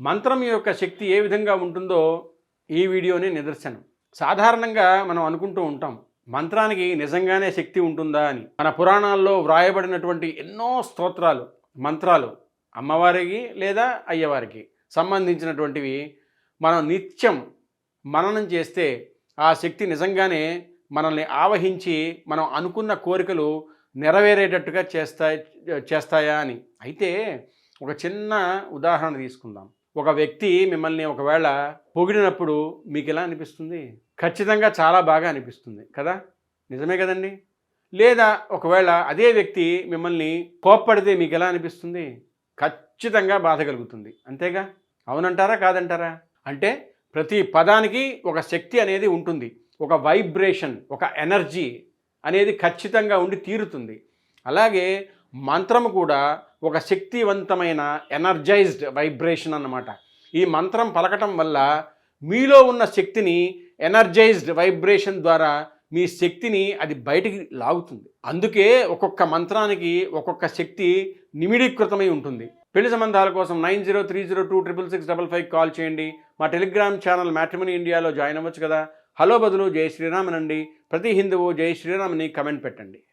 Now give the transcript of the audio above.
మంత్రం యొక్క శక్తి ఏ విధంగా ఉంటుందో ఈ వీడియోనే నిదర్శనం. సాధారణంగా మనం అనుకుంటూ ఉంటాం మంత్రానికి నిజంగానే శక్తి ఉంటుందా అని. మన పురాణాల్లో వ్రాయబడినటువంటి ఎన్నో స్తోత్రాలు మంత్రాలు అమ్మవారికి లేదా అయ్యవారికి సంబంధించినటువంటివి మనం నిత్యం మననం చేస్తే ఆ శక్తి నిజంగానే మనల్ని ఆవహించి మనం అనుకున్న కోరికలు నెరవేరేటట్టుగా చేస్తాయి చేస్తాయా అని. అయితే ఒక చిన్న ఉదాహరణ తీసుకుందాం. ఒక వ్యక్తి మిమ్మల్ని ఒకవేళ పొగిడినప్పుడు మీకు ఎలా అనిపిస్తుంది? ఖచ్చితంగా చాలా బాగా అనిపిస్తుంది కదా? నిజమే కదండి? లేదా ఒకవేళ అదే వ్యక్తి మిమ్మల్ని కోప్పడితే మీకు ఎలా అనిపిస్తుంది? ఖచ్చితంగా బాధ కలుగుతుంది. అంతేగా? అవునంటారా? కాదంటారా? అంటే ప్రతి పదానికి ఒక శక్తి అనేది ఉంటుంది ఒక వైబ్రేషన్ ఒక ఎనర్జీ అనేది ఖచ్చితంగా ఉండి తీరుతుంది. అలాగే మంత్రము కూడా ఒక శక్తివంతమైన ఎనర్జైజ్డ్ వైబ్రేషన్ అన్నమాట. ఈ మంత్రం పలకటం వల్ల మీలో ఉన్న శక్తిని ఎనర్జైజ్డ్ వైబ్రేషన్ ద్వారా మీ శక్తిని అది బయటికి లాగుతుంది. అందుకే ఒక్కొక్క మంత్రానికి ఒక్కొక్క శక్తి నిమిడీకృతమై ఉంటుంది. పెళ్ళి సంబంధాల కోసం nine zero three zero two triple six double five call చేయండి. మా టెలిగ్రామ్ ఛానల్ మ్యాట్రిమనీ ఇండియాలో జాయిన్ అవ్వచ్చు కదా. హలో బదులు జై శ్రీరామనండి ప్రతి హిందువు జై శ్రీరామని కమెంట్ పెట్టండి.